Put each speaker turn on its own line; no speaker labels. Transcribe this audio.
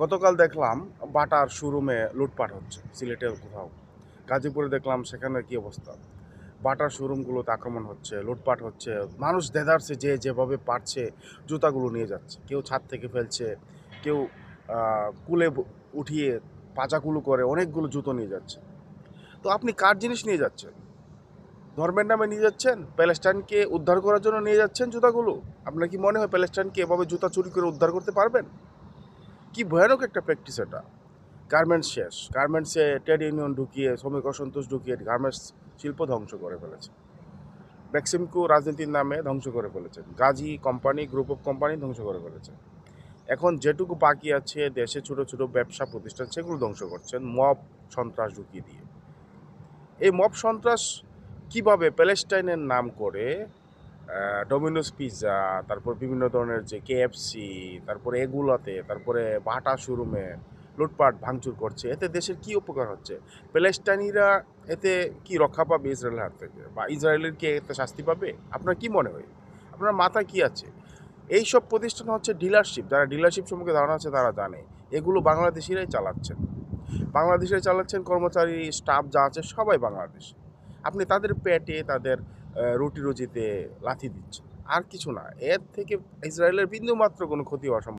গতকাল দেখলাম বাটার শোরুমে লুটপাট হচ্ছে সিলেটের কোথাও। গাজীপুরে দেখলাম সেখানে কি অবস্থা? বাটার শোরুমগুলোতে আক্রমণ হচ্ছে, লুটপাট হচ্ছে, মানুষ দেদারছে যে যেভাবে পারছে জুতাগুলো নিয়ে যাচ্ছে। কেউ ছাদ থেকে ফেলছে, কেউ কুলে উঠিয়ে পাচাকুলো করে অনেকগুলো জুতো নিয়ে যাচ্ছে। তো আপনি কার জিনিস নিয়ে যাচ্ছেন? ধর্মের নামে নিয়ে যাচ্ছেন? প্যালেস্টাইনকে উদ্ধার করার জন্য নিয়ে যাচ্ছেন জুতাগুলো? আপনার কি মনে হয় প্যালেস্টাইনকে এভাবে জুতা চুরি করে উদ্ধার করতে পারবেন? কি ভয়ানক একটা প্র্যাকটিস এটা। গার্মেন্টস শেষ। গার্মেন্টসে ট্রেড ইউনিয়ন ঢুকিয়ে, শ্রমিক অসন্তোষ ঢুকিয়ে গার্মেন্টস শিল্প ধ্বংস করে ফেলেছে। ম্যাক্সিমকো রাজনীতির নামে ধ্বংস করে ফেলেছেন Gazi company group of company ধ্বংস করে ফেলেছে। এখন যেটুকু বাকি আছে, দেশে ছোট ছোট ব্যবসা প্রতিষ্ঠান, সেগুলো ধ্বংস করছেন মব সন্ত্রাস ঢুকিয়ে দিয়ে। এই মব সন্ত্রাস কীভাবে প্যালেস্টাইনের নাম করে ডোমিনোস পিৎজা তারপর বিভিন্ন ধরনের যে কেএফসি তারপরে এগুলাতে, তারপরে বাটা শোরুমে লুটপাট, ভাঙচুর করছে। এতে দেশের কি উপকার হচ্ছে? প্যালেস্টাইনিরা এতে কি রক্ষা পাবে ইসরায়েলের হাত থেকে? বা ইসরায়েলের কি এতে শাস্তি পাবে? আপনার কি মনে হয়? আপনার মাথায় কি আছে? এই সব প্রতিষ্ঠান হচ্ছে ডিলারশিপ। যারা ডিলারশিপ সম্পর্কে ধারণা আছে, তারা জানে। এগুলো বাংলাদেশিরাই চালাচ্ছেন। বাংলাদেশে চালাচ্ছেন কর্মচারী, স্টাফ যা আছে, সবাই বাংলাদেশ। আপনি তাদের পেটে, তাদের রুটি রুজিতে লাথি দিচ্ছে। আর কিছু না, এর থেকে ইসরায়েলের বিন্দু মাত্র কোনো ক্ষতি হওয়া সম্ভব